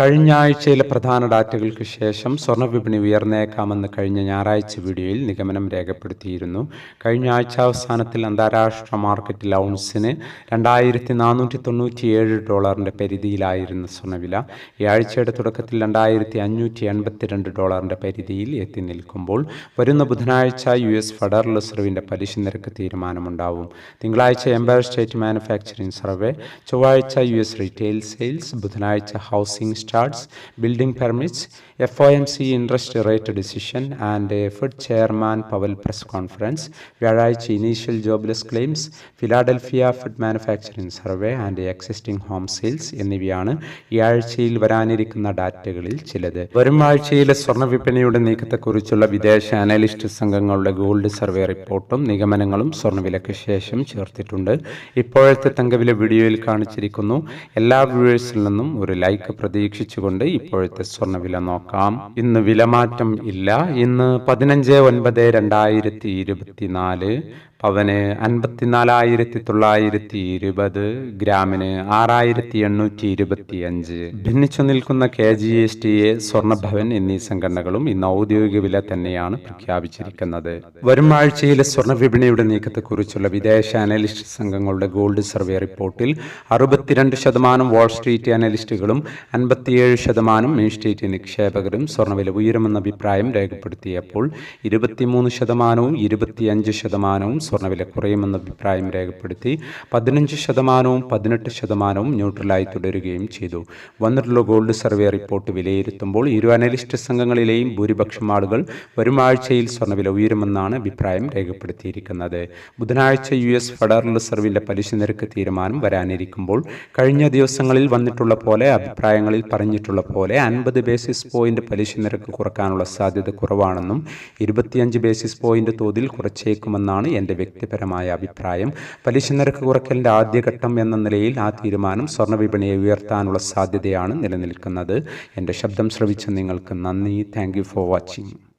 കഴിഞ്ഞ ആഴ്ചയിലെ പ്രധാന ഡാറ്റകൾക്ക് ശേഷം സ്വർണവിപണി ഉയർന്നേക്കാമെന്ന് കഴിഞ്ഞ ഞായറാഴ്ച വീഡിയോയിൽ നിഗമനം രേഖപ്പെടുത്തിയിരുന്നു. കഴിഞ്ഞ ആഴ്ച അവസാനത്തിൽ അന്താരാഷ്ട്ര മാർക്കറ്റിൽ ഔൺസിന് രണ്ടായിരത്തി നാനൂറ്റി തൊണ്ണൂറ്റിയേഴ് ഡോളറിന്റെ പരിധിയിലായിരുന്ന സ്വർണവില ഈ ആഴ്ചയുടെ തുടക്കത്തിൽ രണ്ടായിരത്തി അഞ്ഞൂറ്റി എൺപത്തിരണ്ട് ഡോളറിന്റെ പരിധിയിൽ എത്തി നിൽക്കുമ്പോൾ വരുന്ന ബുധനാഴ്ച യു എസ് ഫെഡറൽ റിസർവിന്റെ പലിശ നിരക്ക് തീരുമാനമുണ്ടാവും. തിങ്കളാഴ്ച എംപയർ സ്റ്റേറ്റ് മാനുഫാക്ചറിംഗ് സർവേ ചൊവ്വാഴ്ച യു എസ് റീറ്റെയിൽ സെയിൽസ് ബുധനാഴ്ച housing starts building permits F O M C interest rate decision and Fed chairman Powell press conference വ്യാഴാഴ്ച initial jobless claims Philadelphia Fed manufacturing survey and existing home sales എന്നിവയാണ് ഈ ആഴ്ചയിൽ വരാനിരിക്കുന്ന ഡാറ്റകളിൽ ചിലത്. വരും ആഴ്ചയിലെ സ്വർണ വിപണിയുടെ നീക്കത്തെക്കുറിച്ചുള്ള വിദേശ അനലിസ്റ്റ് സംഘങ്ങളുടെ ഗോൾഡ് സർവേ റിപ്പോർട്ടും നിഗമനങ്ങളും സ്വർണവിലയ്ക്ക് ശേഷം ചേർത്തിട്ടുണ്ട്. ഇപ്പോഴത്തെ തങ്കവില വീഡിയോയിൽ കാണിച്ചിരിക്കുന്നു. എല്ലാ വ്യൂവേഴ്സിൽ നിന്നും ഒരു ലൈക്ക് പ്രതീക്ഷിച്ചുകൊണ്ട് ഇപ്പോഴത്തെ സ്വർണവില നോക്കാം. ഇന്ന് വിലമാറ്റം ഇല്ല. ഇന്ന് പതിനഞ്ച് ഒൻപത് രണ്ടായിരത്തി ഇരുപത്തിനാല് പവന് അൻപത്തിനാലായിരത്തി തൊള്ളായിരത്തി ഇരുപത് ഗ്രാമിന് ആറായിരത്തി എണ്ണൂറ്റി ഇരുപത്തി അഞ്ച് ഭിന്നിച്ചു നിൽക്കുന്ന K G S T A Swarnabhavan എന്നീ സംഘടനകളും ഇന്ന് ഔദ്യോഗിക വില തന്നെയാണ് പ്രഖ്യാപിച്ചിരിക്കുന്നത്. വരും ആഴ്ചയിലെ സ്വർണ വിപണിയുടെ നീക്കത്തെക്കുറിച്ചുള്ള വിദേശ അനലിസ്റ്റ് സംഘങ്ങളുടെ ഗോൾഡ് സർവേ റിപ്പോർട്ടിൽ അറുപത്തിരണ്ട് ശതമാനം വാൾ സ്ട്രീറ്റ് അനലിസ്റ്റുകളും അൻപത്തിയേഴ് ശതമാനം മെയിൻ സ്ട്രീറ്റ് നിക്ഷേപകരും സ്വർണവില ഉയരുമെന്ന അഭിപ്രായം രേഖപ്പെടുത്തിയപ്പോൾ ഇരുപത്തിമൂന്ന് ശതമാനവും ഇരുപത്തിയഞ്ച് ശതമാനവും സ്വർണവില കുറയുമെന്ന അഭിപ്രായം രേഖപ്പെടുത്തി പതിനഞ്ച് ശതമാനവും പതിനെട്ട് ശതമാനവും ന്യൂട്രലായി തുടരുകയും ചെയ്തു. വന്നിട്ടുള്ള ഗോൾഡ് സർവേ റിപ്പോർട്ട് വിലയിരുത്തുമ്പോൾ ഇരു അനലിസ്റ്റ് സംഘങ്ങളിലെയും ഭൂരിപക്ഷം ആളുകൾ വരും ആഴ്ചയിൽ സ്വർണവില ഉയരുമെന്നാണ് അഭിപ്രായം രേഖപ്പെടുത്തിയിരിക്കുന്നത്. ബുധനാഴ്ച യു എസ് ഫെഡറൽ റിസർവിന്റെ പലിശ നിരക്ക് തീരുമാനം വരാനിരിക്കുമ്പോൾ കഴിഞ്ഞ ദിവസങ്ങളിൽ വന്നിട്ടുള്ള പോലെ അഭിപ്രായങ്ങളിൽ പറഞ്ഞിട്ടുള്ള പോലെ അൻപത് ബേസിസ് പോയിന്റ് പലിശ നിരക്ക് കുറക്കാനുള്ള സാധ്യത കുറവാണെന്നും ഇരുപത്തിയഞ്ച് ബേസിസ് പോയിന്റ് തോതിൽ കുറച്ചേക്കുമെന്നാണ് വ്യക്തിപരമായ അഭിപ്രായം പലിശ നിരക്ക് കുറയ്ക്കലിന്റെ ആദ്യഘട്ടം എന്ന നിലയിൽ ആ തീരുമാനം സ്വർണ വിപണിയെ ഉയർത്താനുള്ള സാധ്യതയാണ് നിലനിൽക്കുന്നത്. എന്റെ ശബ്ദം ശ്രവിച്ച നിങ്ങൾക്ക് നന്ദി. Thank for watching.